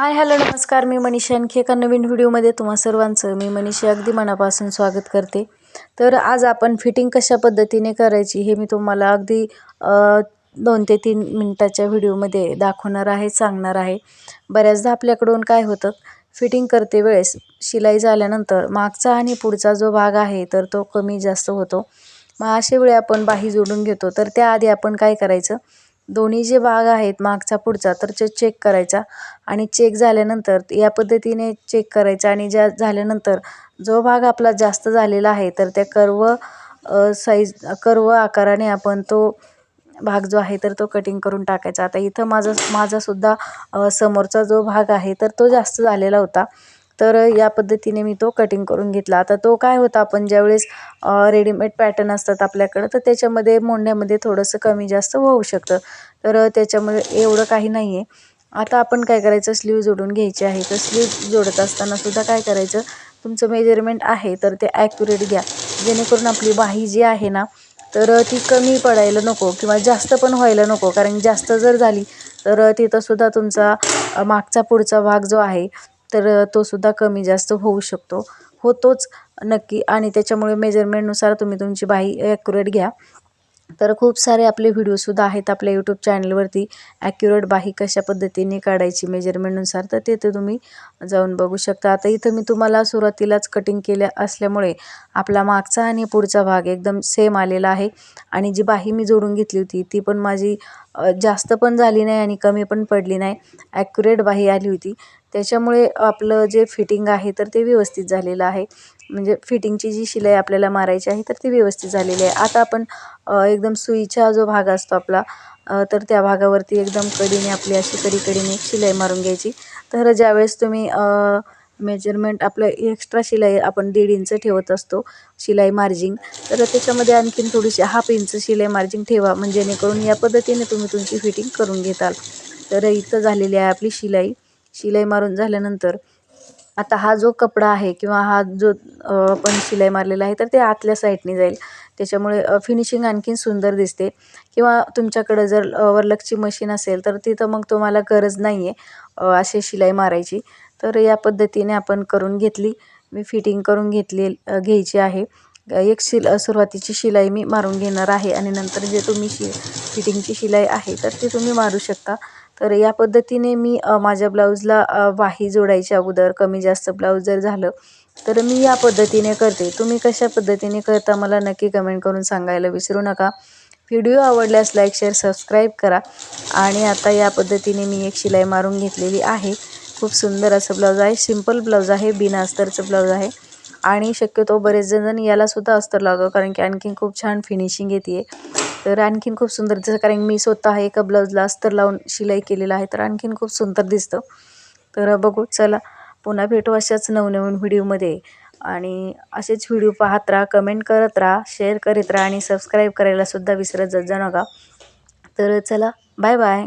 Hi hello नमस्कार. मी मनीषा आणखी एका नवीन व्हिडिओमध्ये तुम्हा सर्वांचं मी मनीषा अगदी मनापासून स्वागत करते. तर आज आपण फिटिंग कशा पद्धतीने करायची हे मी तुम्हाला अगदी दोन ते तीन मिनटाच्या व्हिडिओमध्ये दाखवणार आहे सांगणार आहे. बऱ्याचदा आपल्याकडून काय होतं फिटिंग करते वेळेस शिलाई झाल्यानंतर मागचा आणि पुढचा जो भाग आहे तर तो कमी जास्त होतो. मग अशा वेळी आपण बाही जोडून घेतो. तर त्याआधी आपण काय करायचं दोन्ही जे भाग आहेत मागचा पुढचा तर ते चेक करायचा. आणि चेक झाल्यानंतर या पद्धतीने चेक करायचा. आणि ज्या झाल्यानंतर जो भाग आपला जास्त झालेला आहे तर त्या कर्व साईज कर्व आकाराने आपण तो भाग जो आहे तर तो कटिंग करून टाकायचा. आता इथं माझा माझासुद्धा समोरचा जो भाग आहे तर तो जास्त झालेला होता. तर या पद्धतीने मी तो कटिंग करून घेतला. आता तो काय होता आपण ज्यावेळेस रेडीमेड पॅटर्न असतात आपल्याकडं तर त्याच्यामध्ये मोंड्यामध्ये थोडंसं कमी जास्त होऊ शकतं. तर त्याच्यामध्ये एवढं काही नाही आहे आता आपण काय करायचं स्लीव जोडून घ्यायची आहे. तर स्लीव जोडत असताना सुद्धा काय करायचं तुमचं मेजरमेंट आहे तर ते ॲक्युरेट घ्या. जेणेकरून आपली बाही जी आहे ना तर ती कमी पडायला नको किंवा जास्त पण व्हायला नको. कारण जास्त जर झाली तर तिथंसुद्धा तुमचा मागचा पुढचा भाग जो आहे तर तो सुद्धा कमी जास्त होऊ शकतो. होतोच नक्की. आणि त्याच्यामुळे मेजरमेंटनुसार तुम्ही तुमची बाही ॲक्युरेट घ्या. तर खूप सारे आपले व्हिडिओसुद्धा आहेत आपल्या यूट्यूब चॅनलवरती ॲक्युरेट बाही कशा पद्धतीने काढायची मेजरमेंटनुसार तर ते तुम्ही जाऊन बघू शकता. आता इथं मी तुम्हाला सुरुवातीलाच कटिंग केल्या असल्यामुळे आपला मागचा आणि पुढचा भाग एकदम सेम आलेला आहे. आणि जी बाही मी जोडून घेतली होती ती पण माझी जास्त पण झाली नाही आणि कमी पण पडली नाही. ॲक्युरेट बाही आली होती. त्याच्यामुळे आपलं जे फिटिंग आहे तर ते व्यवस्थित झालेलं आहे. म्हणजे फिटिंगची जी शिलाई आपल्याला मारायची आहे तर ती व्यवस्थित झालेली आहे. आता आपण एकदम सुईचा जो भाग असतो आपला तर त्या भागावरती एकदम कडीने आपली अशी कडी कडीने शिलाई मारून घ्यायची. तर ज्यावेळेस तुम्ही मेजरमेंट आपलं एक्स्ट्रा शिलाई आपण दीड इंच ठेवत असतो शिलाई मार्जिंग तर त्याच्यामध्ये आणखीन थोडीशी हाफ इंच शिलाई मार्जिंग ठेवा म्हणजे जेणेकरून या पद्धतीने तुम्ही तुमची फिटिंग करून घेताल. तर इथं झालेली आहे आपली शिलाई. शिलाई मारून झाल्यानंतर आता हा जो कपडा आहे किंवा हा जो आपण शिलाई मारलेला आहे तर ते आतल्या साईडने जाईल. त्याच्यामुळे फिनिशिंग आणखीन सुंदर दिसते. किंवा तुमच्याकडं जर वरलकची मशीन असेल तर तिथं मग तुम्हाला गरज नाही आहे असे शिलाई मारायची. तर या पद्धतीने आपण करून घेतली. मी फिटिंग करून घेतली घ्यायची आहे. एक शिल सुरुवातीची शिलाई मी मारून घेणार आहे. आणि नंतर जे तुम्ही शि फिटिंगची शिलाई आहे तर ती तुम्ही मारू शकता. तर या पद्धतीने मी माझ्या ब्लाऊजला वाही जोडायच्या अगोदर कमी जास्त ब्लाऊज जर झालं तर मी या पद्धतीने करते. तुम्ही कशा पद्धतीने करता मला नक्की कमेंट करून सांगायला विसरू नका. व्हिडिओ आवडल्यास लाईक शेअर सबस्क्राईब करा. आणि आता या पद्धतीने मी एक शिलाई मारून घेतलेली आहे. खूप सुंदर असं ब्लाऊज आहे. सिंपल ब्लाऊज आहे. बिना अस्तरचं ब्लाऊज आहे. आणि शक्यतो बरेच जण यालासुद्धा अस्तर लावतो कारण की आणखीन खूप छान फिनिशिंग येते तर आणखीन खूप सुंदर जसं कारण मी स्वतः एका ब्लाऊजला अस्तर लावून शिलाई केलेलं आहे तर आणखीन खूप सुंदर दिसतं. तर बघू चला पुन्हा भेटू अशाच नवनवीन व्हिडिओमध्ये. आणि असेच व्हिडिओ पाहत राहा कमेंट करत राहा शेअर करीत राहा आणि सबस्क्राईब करायलासुद्धा विसरत जात जा नका. तर चला बाय बाय